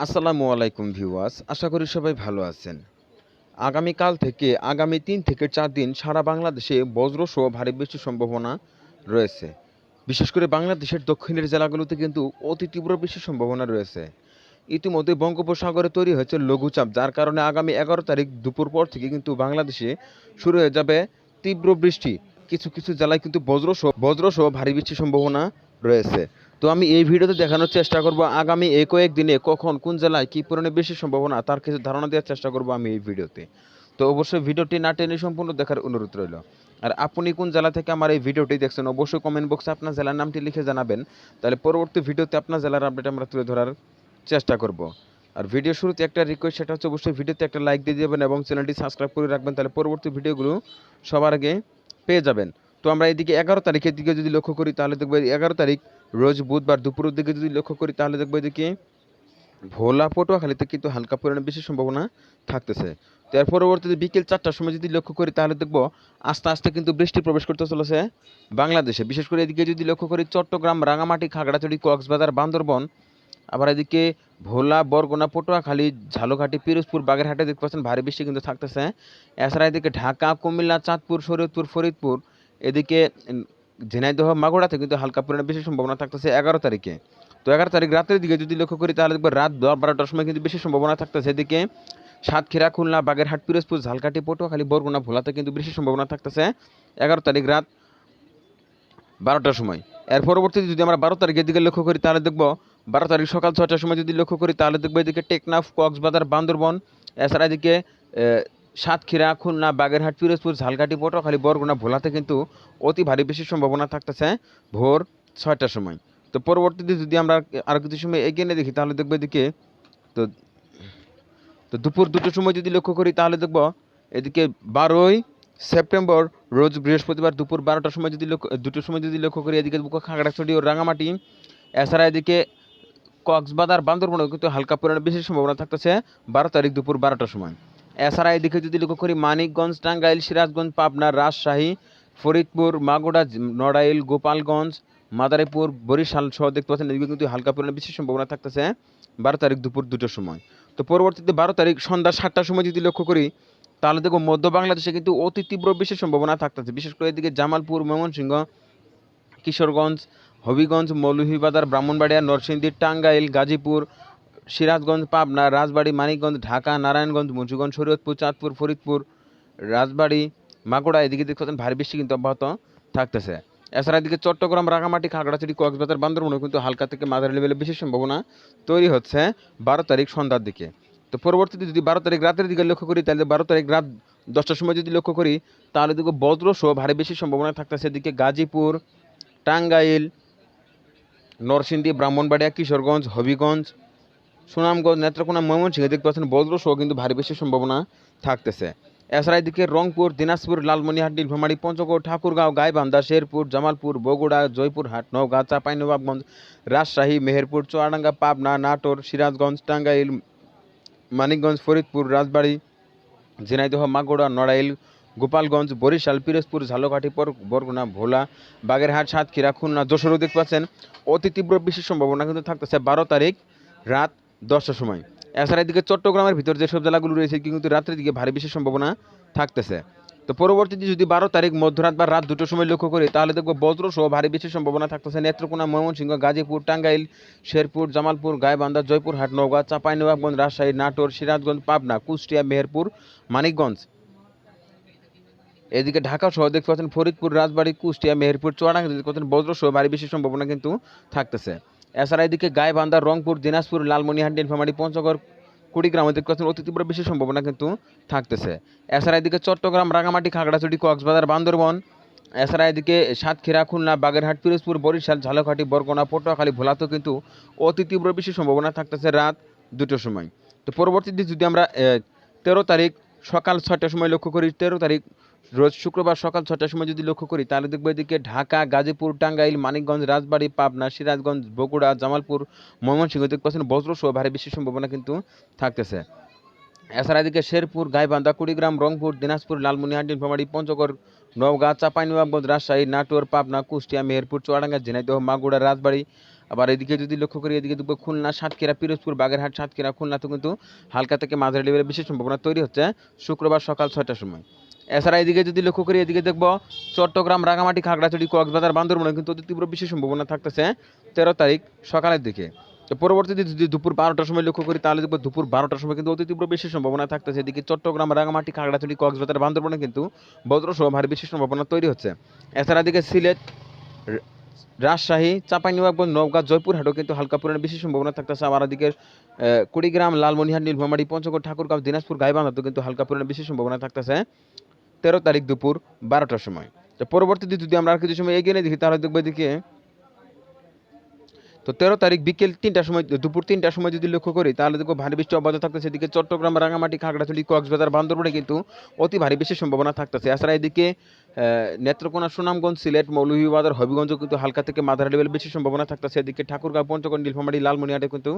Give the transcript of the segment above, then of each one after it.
আসসালামু আলাইকুম ভিউয়ার্স, আশা করি সবাই ভালো আছেন। আগামীকাল থেকে আগামী তিন থেকে চার দিন সারা বাংলাদেশে বজ্রসহ ভারী বৃষ্টির সম্ভাবনা রয়েছে। বিশেষ করে বাংলাদেশের দক্ষিণের জেলাগুলোতে কিন্তু অতি তীব্র বৃষ্টির সম্ভাবনা রয়েছে। ইতিমধ্যে বঙ্গোপসাগরে তৈরি হয়েছে লঘুচাপ, যার কারণে আগামী এগারো তারিখ দুপুর পর থেকে কিন্তু বাংলাদেশে শুরু হয়ে যাবে তীব্র বৃষ্টি। কিছু কিছু জেলায় কিন্তু বজ্রসহ বজ্রসহ ভারী বৃষ্টির সম্ভাবনা রয়েছে। তো আমি এই ভিডিওতে দেখানোর চেষ্টা করব আগামী এই কয়েকদিনে কখন, কোন জেলায় কী পরিমাণে বেশি সম্ভাবনা, তার কিছু ধারণা দেওয়ার চেষ্টা করব আমি এই ভিডিওতে। তো অবশ্যই ভিডিওটি না টেনে সম্পূর্ণ দেখার অনুরোধ রইল। আর আপনি কোন জেলা থেকে আমার এই ভিডিওটি দেখছেন, অবশ্যই কমেন্ট বক্সে আপনার জেলার নামটি লিখে জানাবেন। তাহলে পরবর্তী ভিডিওতে আপনার জেলার আপডেট আমরা তুলে ধরার চেষ্টা করব। আর ভিডিও শুরুতে একটা রিকোয়েস্ট সেটা হচ্ছে অবশ্যই ভিডিওতে একটা লাইক দিয়ে দেবেন এবং চ্যানেলটি সাবস্ক্রাইব করে রাখবেন, তাহলে পরবর্তী ভিডিওগুলো সবার আগে পেয়ে যাবেন। তো আমরা এদিকে এগারো তারিখের দিকে যদি লক্ষ্য করি, তাহলে দেখব এগারো তারিখ রোজ বুধবার দুপুরের দিকে যদি লক্ষ্য করি, তাহলে দেখব এদিকে ভোলা পটুয়াখালীতে কিন্তু হালকা পরিমাণে বেশি সম্ভাবনা থাকতেছে। তো এর পরবর্তীতে বিকেল চারটার সময় যদি লক্ষ্য করি, তাহলে দেখব আস্তে আস্তে কিন্তু বৃষ্টি প্রবেশ করতে চলেছে বাংলাদেশে। বিশেষ করে এদিকে যদি লক্ষ্য করি, চট্টগ্রাম, রাঙামাটি, খাগড়াছড়ি, কক্সবাজার, বান্দরবন, আবার এদিকে ভোলা, বরগুনা, পটুয়াখালী ঝালুঘাটি পিরোজপুর, বাগেরহাটে দেখতে পাচ্ছেন ভারী বৃষ্টি কিন্তু থাকতেছে। এছাড়া এদিকে ঢাকা, কুমিল্লা, চাঁদপুর, শরীয়তপুর, ফরিদপুর, এদিকে ঝিনাইদহ মাগুরাতে কিন্তু হালকা পরিমাণে বেশি সম্ভাবনা থাকতেছে এগারো তারিখে। তো এগারো তারিখ রাতের দিকে যদি লক্ষ্য করি তাহলে দেখব রাত দশ বারোটার সময় কিন্তু বেশি সম্ভাবনা থাকতেছে। এদিকে সাতক্ষীরা, খুলনা, বাগেরহাট, পিরোজপুর, ঝালকাঠি, পটুয়াখালী, বরগুনা, ভোলাতে কিন্তু বেশি সম্ভাবনা থাকতেছে এগারো তারিখ রাত বারোটার সময়। এর পরবর্তীতে যদি আমরা বারো তারিখের দিকে লক্ষ্য করি তাহলে দেখব বারো তারিখ সকাল ছটার সময় যদি লক্ষ্য করি তাহলে দেখব এদিকে টেকনাফ, কক্সবাজার, বান্দরবন, এছাড়া এদিকে সাতক্ষীরা, খুলনা, বাগেরহাট, পিরোজপুর, ঝালকাঠি, পটুয়াখালী, বরগুনা, ভোলাতে কিন্তু অতি ভারী বেশি সম্ভাবনা থাকতেছে ভোর ছয়টার সময়। তো পরবর্তীতে যদি আমরা আর কিছু সময় এগিয়ে নিয়ে দেখি, তাহলে দেখব এদিকে তো তো দুপুর দুটোর সময় যদি লক্ষ্য করি, তাহলে দেখব এদিকে বারোই সেপ্টেম্বর, রোজ বৃহস্পতিবার দুপুর বারোটার সময় যদি লক্ষ্য, দুটোর সময় যদি লক্ষ্য করি, এদিকে খাগড়াছড়ি ও রাঙামাটি, এছাড়া এদিকে কক্সবাজার, বান্দরবনেও কিন্তু হালকা পরিমাণে বেশি সম্ভাবনা থাকতেছে বারো তারিখ দুপুর বারোটার সময়। এছাড়া এদিকে যদি লক্ষ্য করি, মানিকগঞ্জ, টাঙ্গাইল, সিরাজগঞ্জ, পাবনা, রাজশাহী, ফরিদপুর, মাগুরা জ- নড়াইল, গোপালগঞ্জ, মাদারীপুর, বরিশাল সহ দেখতে পাচ্ছেন, এদিকে কিন্তু হালকা পরিমাণে বেশি সম্ভাবনা থাকতেছে বারো তারিখ দুপুর দুটোর সময়। তো পরবর্তীতে বারো তারিখ সন্ধ্যা সাতটার সময় যদি লক্ষ্য করি, তাহলে দেখো মধ্য বাংলাদেশে কিন্তু অতি তীব্র বেশি সম্ভাবনা থাকতেছে। বিশেষ করে এদিকে জামালপুর, ময়মনসিংহ, কিশোরগঞ্জ, হবিগঞ্জ, মৌলভীবাজার, ব্রাহ্মণবাড়িয়া, নরসিংদী, টাঙ্গাইল, গাজীপুর সিরাজগঞ্জ, পাবনা, রাজবাড়ী, মানিকগঞ্জ, ঢাকা, নারায়ণগঞ্জ, মুন্সিগঞ্জ, শরীয়তপুর, চাঁদপুর, ফরিদপুর, রাজবাড়ী মাগুড়া এদিকে দেখতে পাচ্ছেন ভারী বৃষ্টি কিন্তু অব্যাহত থাকতেছে। এছাড়া এদিকে চট্টগ্রাম, রাঙামাটি খাগড়াছড়ি কক্সবাজার বান্দরবনে কিন্তু হালকা থেকে মাঝারি লেভেলে বেশি সম্ভাবনা তৈরি হচ্ছে বারো তারিখ সন্ধ্যার দিকে। তো পরবর্তীতে যদি বারো তারিখ রাতের দিকে লক্ষ্য করি, তাহলে বারো তারিখ রাত দশটার সময় যদি লক্ষ্য করি, তাহলে দেখব বজ্র সহ ভারী বেশি সম্ভাবনা থাকতেছে এদিকে গাজীপুর, টাঙ্গাইল, নরসিংদী, ব্রাহ্মণবাড়িয়া, কিশোরগঞ্জ, হবিগঞ্জ সুনামগঞ্জ নেত্রকোনা ময়মনসিংহ দেখতে পাচ্ছেন বজ্র সহ কিন্তু ভারী বেশি সম্ভাবনা থাকতেছে। এছাড়া এদিকে রংপুর, দিনাজপুর লালমনিরহাট নীলফামারী পঞ্চগড়, ঠাকুরগাঁও, গাইবান্ধা, শেরপুর, জামালপুর, বগুড়া, জয়পুরহাট, নওগাঁ চাঁপাইনবাবগঞ্জ রাজশাহী, মেহেরপুর, চুয়াডাঙ্গা, পাবনা, নাটোর, সিরাজগঞ্জ, টাঙ্গাইল, মানিকগঞ্জ, ফরিদপুর, রাজবাড়ী, ঝিনাইদহ মাগুড়া নড়াইল, গোপালগঞ্জ, বরিশাল, পিরোজপুর, ঝালকাঠি বরগুনা, ভোলা, বাগেরহাট, সাতক্ষীরা, খুলনা যশোরও দেখতে পাচ্ছেন অতি তীব্র বৃষ্টির সম্ভাবনা কিন্তু থাকতেছে। বারো তারিখ রাত দশটার সময়। এছাড়া এদিকে চট্টগ্রামের ভিতর যেসব জেলাগুলো রয়েছে, কিন্তু রাত্রের দিকে ভারী বৃষ্টির সম্ভাবনা থাকতেছে। তো পরবর্তীতে যদি বারো তারিখ মধ্যরাত বা রাত দুটোর সময় লক্ষ্য করি, তাহলে দেখব বজ্র সহ ভারী বৃষ্টির সম্ভাবনা থাকতেছে। নেত্রকোনা, ময়মনসিংহ, গাজীপুর, টাঙ্গাইল, শেরপুর, জামালপুর, গাইবান্ধা, জয়পুরহাট, নওগাঁ, চাঁপাইনবাবগঞ্জ, রাজশাহী, নাটোর, সিরাজগঞ্জ, পাবনা, কুষ্টিয়া, মেহেরপুর, মানিকগঞ্জ। এদিকে ঢাকা সহ দেখতে পাচ্ছেন ফরিদপুর, রাজবাড়ী, কুষ্টিয়া, মেহেরপুর, চুয়াডাঙ্গা, দেখতে পাচ্ছেন বজ্র সহ ভারী বৃষ্টির সম্ভাবনা কিন্তু থাকতেছে। এছাড়া এদিকে গাইবান্ধা, রংপুর, দিনাজপুর লালমনিরহাট নীলফামারী পঞ্চগড়, কুড়িগ্রামে পাচ্ছেন অতি তীব্র বৃষ্টির সম্ভাবনা কিন্তু থাকতেছে। এছাড়া এদিকে চট্টগ্রাম রাঙামাটি খাগড়াছড়ি, কক্সবাজার, বান্দরবন, এছাড়া এদিকে সাতক্ষীরা, খুলনা, বাগেরহাট, পিরোজপুর, বরিশাল, ঝালকাঠি, বরগুনা, পটুয়াখালী ভোলাতেও কিন্তু অতি তীব্র বৃষ্টির সম্ভাবনা থাকতেছে রাত দুটোর সময়। তো পরবর্তীতে যদি আমরা তেরো তারিখ সকাল ছটার সময় লক্ষ্য করি, তেরো তারিখ রোজ শুক্রবার সকাল ছটার সময় যদি লক্ষ্য করি, তাহলে দেখব এদিকে ঢাকা, গাজীপুর, টাঙ্গাইল, মানিকগঞ্জ, রাজবাড়ী, পাবনা, সিরাজগঞ্জ, বগুড়া, জামালপুর, ময়মনসিংহ, দেখতে পাচ্ছেন বজ্র সহ ভারী বৃষ্টির সম্ভাবনা কিন্তু থাকতেছে। এছাড়া এদিকে শেরপুর, গাইবান্ধা, কুড়িগ্রাম, রংপুর, দিনাজপুর, লালমনিরহাট নীলফামারী পঞ্চগড়, নওগাঁ, চাঁপাইনবাবগঞ্জ, রাজশাহী, নাটোর, পাবনা, কুষ্টিয়া, মেহেরপুর, চুয়াডাঙ্গা, ঝিনাইদহ মাগুড়া রাজবাড়ী। আবার এদিকে যদি লক্ষ্য করি, এদিকে দেখব খুলনা, সাতক্ষীরা, পিরোজপুর, বাগেরহাট, সাতক্ষীরা খুলনাতে কিন্তু হালকা থেকে মাঝারি লেভেলের বেশি সম্ভাবনা তৈরি হচ্ছে শুক্রবার সকাল ছয়টার সময়। এছাড়া এদিকে যদি লক্ষ্য করি, এদিকে দেখব চট্টগ্রাম, রাঙামাটি, খাগড়াছড়ি, কক্সবাজার, বান্দরবনে কিন্তু অতি তীব্র বেশি সম্ভাবনা থাকতেছে তেরো তারিখ সকালের দিকে। তো পরবর্তীতে যদি দুপুর বারোটার সময় লক্ষ্য করি, তাহলে দেখব দুপুর বারোটার সময় কিন্তু অতি তীব্র বেশি সম্ভাবনা থাকতেছে। এদিকে চট্টগ্রাম, রাঙামাটি, খাগড়াছড়ি, কক্সবাজার, বান্দরবনে কিন্তু বজ্রসহ ভারী বেশি সম্ভাবনা তৈরি হচ্ছে। এছাড়া এদিকে সিলেট রাজশাহী, চাঁপাইনবাবগঞ্জ, নওগাঁ, জয়পুরহাটও কিন্তু হালকা পরিমাণে বেশি সম্ভাবনা থাকতেছে। আবার এদিকে কুড়িগ্রাম লালমনিরহাট নীলফামারী, পঞ্চগড়, ঠাকুরগাঁও, দিনাজপুর, গাইবান্ধাতেও কিন্তু হালকা পরিমাণে বেশি সম্ভাবনা থাকতেছে। তেরো তারিখ দুপুর বারোটার সময়। তো পরবর্তীতে যদি আমরা আর কিছু সময় এগিয়ে দেখি, তাহলে দেখব এদিকে, তো তেরো তারিখ বিকেল তিনটার সময়, দুপুর তিনটার সময় যদি লক্ষ্য করি, তাহলে দেখব ভারী বৃষ্টি অব্যাহত থাকতেছে। এদিকে চট্টগ্রাম রাঙামাটি খাগড়াছড়ি, কক্সবাজার, বান্দরবনে কিন্তু অতি ভারী বৃষ্টির সম্ভাবনা থাকতেছে। এছাড়া এদিকে নেত্রকোনা, সুনামগঞ্জ, সিলেট, মৌলভীবাজার, হবিগঞ্জ কিন্তু হালকা থেকে মাঝারি লেভেল বেশি সম্ভাবনা থাকতেছে। এদিকে ঠাকুরগাঁও, পঞ্চগড়, নীলফামারী, লালমনিহাটে কিন্তু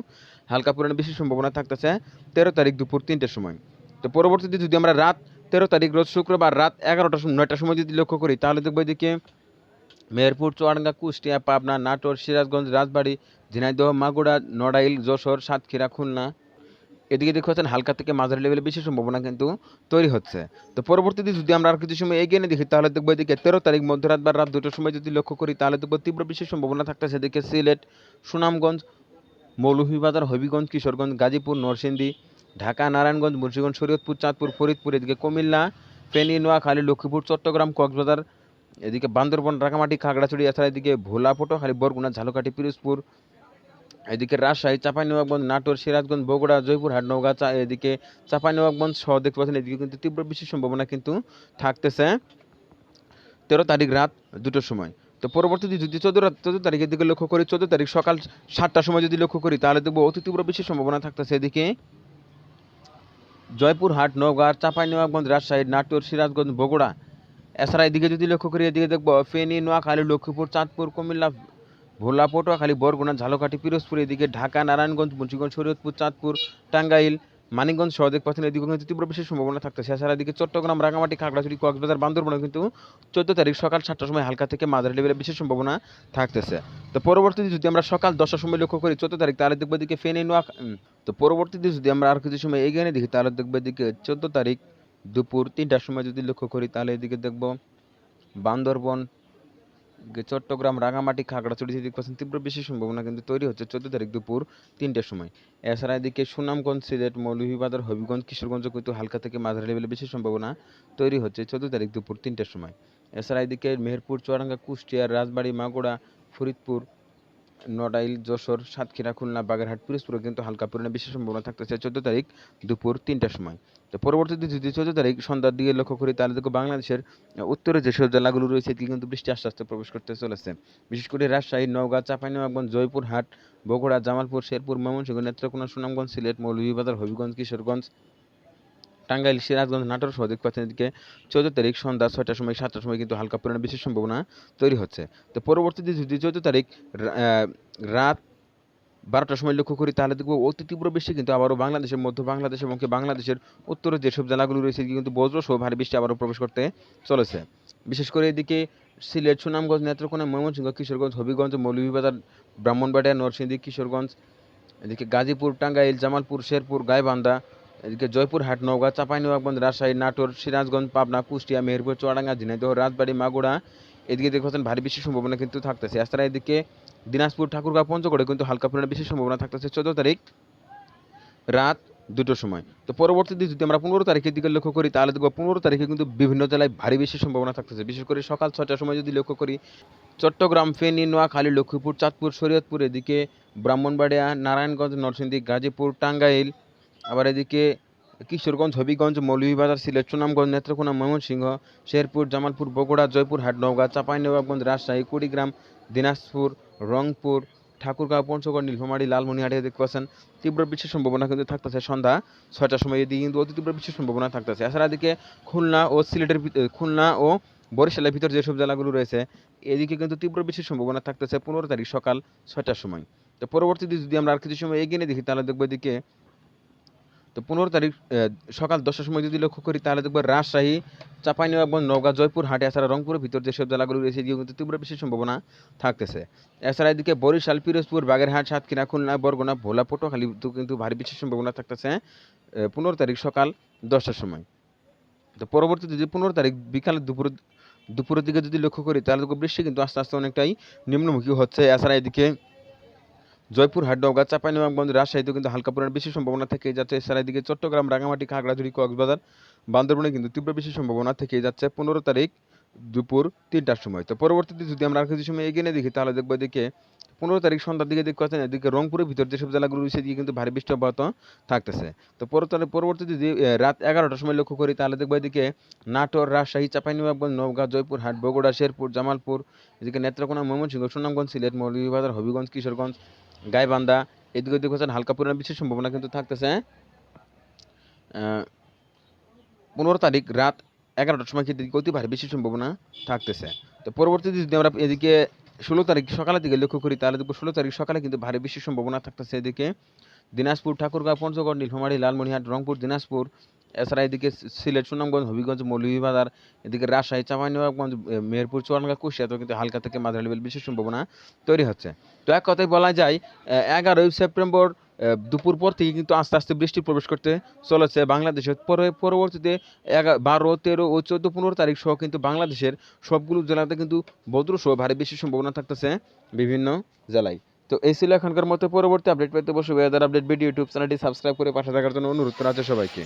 হালকা পরিমাণে বেশি সম্ভাবনা থাকতেছে তেরো তারিখ দুপুর তিনটের সময়। তো পরবর্তীতে যদি আমরা রাত তেরো তারিখ রোজ শুক্রবার রাত এগারোটার সময় নয়টার সময় যদি লক্ষ্য করি, তাহলে দেখব এদিকে মেহেরপুর, চুয়াডাঙ্গা, কুষ্টিয়া, পাবনা, নাটোর, সিরাজগঞ্জ, রাজবাড়ী, ঝিনাইদহ মাগুড়া নড়াইল, যশোর, সাতক্ষীরা, খুলনা। এদিকে দেখতে পাচ্ছেন হালকা থেকে মাঝারি লেভেলে বেশি সম্ভাবনা কিন্তু তৈরি হচ্ছে। তো পরবর্তীতে যদি আমরা আর কিছু সময় এগিয়ে নিয়ে দেখি, তাহলে দেখব এদিকে তেরো তারিখ মধ্যরাত বা রাত দুটোর সময় যদি লক্ষ্য করি, তাহলে দেখব তীব্র বেশি সম্ভাবনা থাকতেছে এদিকে সিলেট, সুনামগঞ্জ, মৌলভীবাজার, হবিগঞ্জ, কিশোরগঞ্জ, গাজীপুর, নরসিংদী ঢাকা, নারায়ণগঞ্জ, মুন্সিগঞ্জ, শরীয়তপুর, চাঁদপুর, ফরিদপুর, এদিকে কুমিল্লা, ফেনী, নোয়াখালী, লক্ষ্মীপুর, চট্টগ্রাম, কক্সবাজার, এদিকে বান্দরবন রাঙামাটি খাগড়াছড়ি, এছাড়া এদিকে ভোলা পটুয়াখালী বরগুনা ঝালকাঠি, পিরোজপুর, এদিকে রাজশাহী, চাঁপাইনবাবগঞ্জ, নাটোর, সিরাজগঞ্জ, বগুড়া, জয়পুরহাট, নওগাঁ এদিকে চাঁপাইনবাবগঞ্জ সহ দেখতে পাচ্ছেন, এদিকে কিন্তু তীব্র বেশি সম্ভাবনা কিন্তু থাকতেছে। তেরো তারিখ রাত দুটোর সময়। তো পরবর্তীতে যদি চোদ্দ চোদ্দ তারিখের দিকে লক্ষ্য করি, চোদ্দ তারিখ সকাল সাতটার সময় যদি লক্ষ্য করি, তাহলে দেখব অতি তীব্র বেশি সম্ভাবনা থাকতেছে এদিকে। জয়পুরহাট নওগাঁ চাঁপাইনবাবগঞ্জ রাজশাহী, নাটোর, সিরাজগঞ্জ, বগুড়া। এছাড়া এদিকে যদি লক্ষ্য করি, এদিকে দেখব ফেনী, নোয়াখালী, লক্ষ্মীপুর, চাঁদপুর, কুমিল্লা, ভোলা, পটুয়াখালী, বরগুনা, ঝালকাঠি, পিরোজপুর, এদিকে ঢাকা, নারায়ণগঞ্জ, মুন্সিগঞ্জ, শরীয়তপুর, চাঁদপুর, টাঙ্গাইল মানিকগঞ্জ সহ দেখতে পাচ্ছেন এদিকে কিন্তু তীব্র বেশি সম্ভাবনা থাকতেছে। এছাড়া এদিকে চট্টগ্রাম রাঙামাটি খাগড়াছড়ি, কক্সবাজার বান্দরবনে কিন্তু চোদ্দ তারিখ সকাল সাতটার সময় হালকা থেকে মাঝারি লেভেলে বিশেষ সম্ভাবনা থাকতেছে। তো পরবর্তীতে যদি আমরা সকাল দশটার সময় লক্ষ্য করি চোদ্দ তারিখ, তাহলে দেখব এদিকে ফেনী নোয়া তো পরবর্তীতে যদি আমরা আর কিছু সময় এগিয়ে দেখি, তাহলে দেখব এদিকে চোদ্দ তারিখ দুপুর তিনটার সময় যদি লক্ষ্য করি, তাহলে এদিকে দেখব বান্দরবন চট্টগ্রাম, রাঙামাটি খাগড়াছড়ি দিক পাচ্ছেন তীব্র বেশি সম্ভাবনা কিন্তু তৈরি হচ্ছে চোদ্দ তারিখ দুপুর তিনটের সময়। এছাড়া এদিকে সুনামগঞ্জ, সিলেট, মৌলভীবাজার, হবিগঞ্জ, কিশোরগঞ্জ কিন্তু হালকা থেকে মাঝারি লেভেলে বেশি সম্ভাবনা তৈরি হচ্ছে চোদ্দ তারিখ দুপুর তিনটের সময়। এছাড়া এদিকে মেহেরপুর, চুয়াডাঙ্গা, কুষ্টিয়া, রাজবাড়ী মাগুড়া ফরিদপুর নড়াইল, যশোর, সাতক্ষীরা, খুলনা, বাগেরহাট, পিরোজপুরে কিন্তু হালকা পরিমাণে বেশি সম্ভাবনা থাকতেছে চোদ্দ তারিখ দুপুর তিনটার সময়। তো পরবর্তীতে যদি চোদ্দ তারিখ সন্ধ্যার দিকে লক্ষ্য করি তাহলে দেখো বাংলাদেশের উত্তরে যেসব জেলাগুলো রয়েছে, এদিকে কিন্তু বৃষ্টি আস্তে আস্তে প্রবেশ করতে চলেছে। বিশেষ করে রাজশাহী, নওগাঁ, চাঁপাইনবাবগঞ্জ, জয়পুরহাট, বগুড়া, জামালপুর, শেরপুর, ময়মনসিংহ, নেত্রকোনা, সুনামগঞ্জ, সিলেট, মৌলভীবাজার, হবিগঞ্জ, কিশোরগঞ্জ টাঙ্গাইল সিরাজগঞ্জ নাটোর সহ দেখতে পাচ্ছেন এদিকে চোদ্দ তারিখ সন্ধ্যা ছয়টার সময়, সাতটার সময় কিন্তু হালকা পরিমাণে বেশি সম্ভাবনা তৈরি হচ্ছে। তো পরবর্তীতে যদি চোদ্দ তারিখ রাত বারোটার সময় লক্ষ্য করি, তাহলে দেখব অতি তীব্র বৃষ্টি কিন্তু আবারও বাংলাদেশের মধ্য বাংলাদেশ এবং বাংলাদেশের উত্তরে যেসব জেলাগুলো রয়েছে কিন্তু বজ্র সহ ভারী বৃষ্টি আবারও প্রবেশ করতে চলেছে। বিশেষ করে এদিকে সিলেট, সুনামগঞ্জ, নেত্রকোনা, ময়মনসিংহ, কিশোরগঞ্জ, হবিগঞ্জ, মৌলভীবাজার, ব্রাহ্মণবাড়িয়া, নরসিংদী, কিশোরগঞ্জ, এদিকে গাজীপুর, টাঙ্গাইল, জামালপুর, শেরপুর, গাইবান্ধা এদিকে জয়পুর জয়পুরহাট নওগাঁ চাঁপাইনবাবগঞ্জ রাজশাহী, নাটোর, সিরাজগঞ্জ, পাবনা, কুষ্টিয়া, মেহেরপুর, চুয়াডাঙ্গা, ঝিনাইদহ, রাজবাড়ি, মাগুরা এদিকে দেখতে পাচ্ছেন ভারী বেশি সম্ভাবনা কিন্তু থাকতেছে। এছাড়া এদিকে দিনাজপুর, ঠাকুরগাঁও, পঞ্চগড়ে কিন্তু হালকা পরিমাণে বেশি সম্ভাবনা থাকতেছে চোদ্দ তারিখ রাত দুটোর সময়। তো পরবর্তীতে যদি আমরা পনেরো তারিখের দিকে লক্ষ্য করি, তাহলে দেখব পনেরো তারিখে কিন্তু বিভিন্ন জেলায় ভারী বেশি সম্ভাবনা থাকতেছে। বিশেষ করে সকাল ছটার সময় যদি লক্ষ্য করি, চট্টগ্রাম, ফেনী, নোয়াখালী, লক্ষ্মীপুর, চাঁদপুর, শরীয়তপুর, এদিকে ব্রাহ্মণবাড়িয়া, নারায়ণগঞ্জ, নরসিংদী, গাজীপুর, টাঙ্গাইল আবার এদিকে কিশোরগঞ্জ, হবিগঞ্জ, মৌলভীবাজার, সিলেট, সুনামগঞ্জ, নেত্রকোনা, ময়মনসিংহ, শেরপুর, জামালপুর, বগুড়া জয়পুরহাট নওগাঁ চাঁপাইনবাবগঞ্জ রাজশাহী, কুড়িগ্রাম, দিনাজপুর, রংপুর, ঠাকুরগাঁও, পঞ্চগড়, নীলফামারী লালমনিহাটে দেখতে পাচ্ছেন তীব্র বৃষ্টির সম্ভাবনা কিন্তু থাকতেছে সন্ধ্যা ছয়টার সময়। এদিকে কিন্তু অতি তীব্র বৃষ্টির সম্ভাবনা থাকতেছে। এছাড়া এদিকে খুলনা ও সিলেটের খুলনা ও বরিশালের ভিতর যেসব জেলাগুলো রয়েছে, এদিকে কিন্তু তীব্র বৃষ্টির সম্ভাবনা থাকতেছে পনেরো তারিখ সকাল ছয়টার সময়। তো পরবর্তীতে যদি আমরা আর কিছু সময় এগিয়ে দেখি, তাহলে দেখব এদিকে তো পনেরো তারিখ সকাল দশটার সময় যদি লক্ষ্য করি, তাহলে দেখব রাজশাহী, চাঁপাইনবাবগঞ্জ, নওগাঁ, জয়পুর, হাটে এছাড়া রংপুরের ভিতর যেসব জেলাগুলো রয়েছে, এদিকেও কিন্তু তীব্র বৃষ্টির সম্ভাবনা থাকতেছে। এছাড়া এদিকে বরিশাল, পিরোজপুর, বাগেরহাট, সাতক্ষীরা, খুলনা, বরগুনা, ভোলা, পটুয়াখালী তো কিন্তু ভারী বৃষ্টির সম্ভাবনা থাকতেছে পনেরো তারিখ সকাল দশটার সময়। তো পরবর্তী যদি পনেরো তারিখ বিকালে দুপুর দুপুরের দিকে যদি লক্ষ্য করি, তাহলে দেখব বৃষ্টি কিন্তু আস্তে আস্তে অনেকটাই নিম্নমুখী হচ্ছে। এছাড়া এদিকে জয়পুরহাট নওগাঁ চাঁপাইনবাবগঞ্জ রাজশাহীতেও কিন্তু হালকা পরিমাণ বেশি সম্ভাবনা থেকে যাচ্ছে। এছাড়া এদিকে চট্টগ্রাম রাঙামাটি খাগড়াঝুড়ি কক্সবাজার, বান্দরবনে কিন্তু তীব্র বেশি সম্ভাবনা থেকে যাচ্ছে পনেরো তারিখ দুপুর তিনটার সময়। তো পরবর্তীতে যদি আমরা আর কিছু সময় এগিয়ে দেখি, তাহলে দেখব এদিকে পনেরো তারিখ সন্ধ্যার দিকে দেখতে পাচ্ছেন, এদিকে রংপুরের ভিতর যেসব জেলাগুলো রয়েছে, এদিকে কিন্তু ভারী বৃষ্টি অব্যাহত থাকতেছে। তো পরবর্তী পরবর্তীতে যদি রাত এগারোটার সময় লক্ষ্য করি, তাহলে দেখব এদিকে নাটোর, রাজশাহী চাঁপাইনবাবগঞ্জ নওগাঁ জয়পুরহাট বগুড়া, শেরপুর, জামালপুর, এদিকে নেত্রকোনা, ময়মনসিংহ, সুনামগঞ্জ, সিলেট, মৌলভীবাজার, হবিগঞ্জ, কিশোরগঞ্জ গাইবান্ধা, এদিকে দেখছেন হালকা পরিমাণ বিশেষ সম্ভাবনা কিন্তু থাকতেছে। পনেরো তারিখ রাত এগারোটার সময় কিন্তু অতি ভারী বৃষ্টির সম্ভাবনা থাকতেছে। তো পরবর্তীতে যদি আমরা এদিকে ষোলো তারিখ সকালের দিকে লক্ষ্য করি, তাহলে দেখব ষোলো তারিখ সকালে কিন্তু ভারী বৃষ্টির সম্ভাবনা থাকতেছে এদিকে। দিনাজপুর, ঠাকুরগাঁও, পঞ্চগড়, নীলফামারী, লালমনিরহাট, রংপুর, দিনাজপুর এছাড়া এদিকে সিলেট, সুনামগঞ্জ, হবিগঞ্জ, মৌলভীবাজার, এদিকে রাজশাহী, চাঁপাইনবাবগঞ্জ, মেহেরপুর, চুয়াডাঙ্গা কুশিয়াতেও কিন্তু হালকা থেকে মাঝারি লেভেল বৃষ্টির সম্ভাবনা তৈরি হচ্ছে। তো এক কথায় বলা যায় এগারোই সেপ্টেম্বর দুপুর পর থেকে কিন্তু আস্তে আস্তে বৃষ্টি প্রবেশ করতে চলেছে বাংলাদেশের পরে, পরবর্তীতে এগা- বারো, তেরো ও চোদ্দ, পনেরো তারিখ সহ কিন্তু বাংলাদেশের সবগুলো জেলাতে কিন্তু বজ্র সহ ভারী বৃষ্টির সম্ভাবনা থাকতেছে বিভিন্ন জেলায়। তো এই ছিল এখনকার মতো পরবর্তী আপডেট পেতে বসে ওয়েদার আপডেট ভিডিও ইউটিউব চ্যানেলটি সাবস্ক্রাইব করে পাশে থাকার জন্য অনুরোধ করা আছে সবাইকে।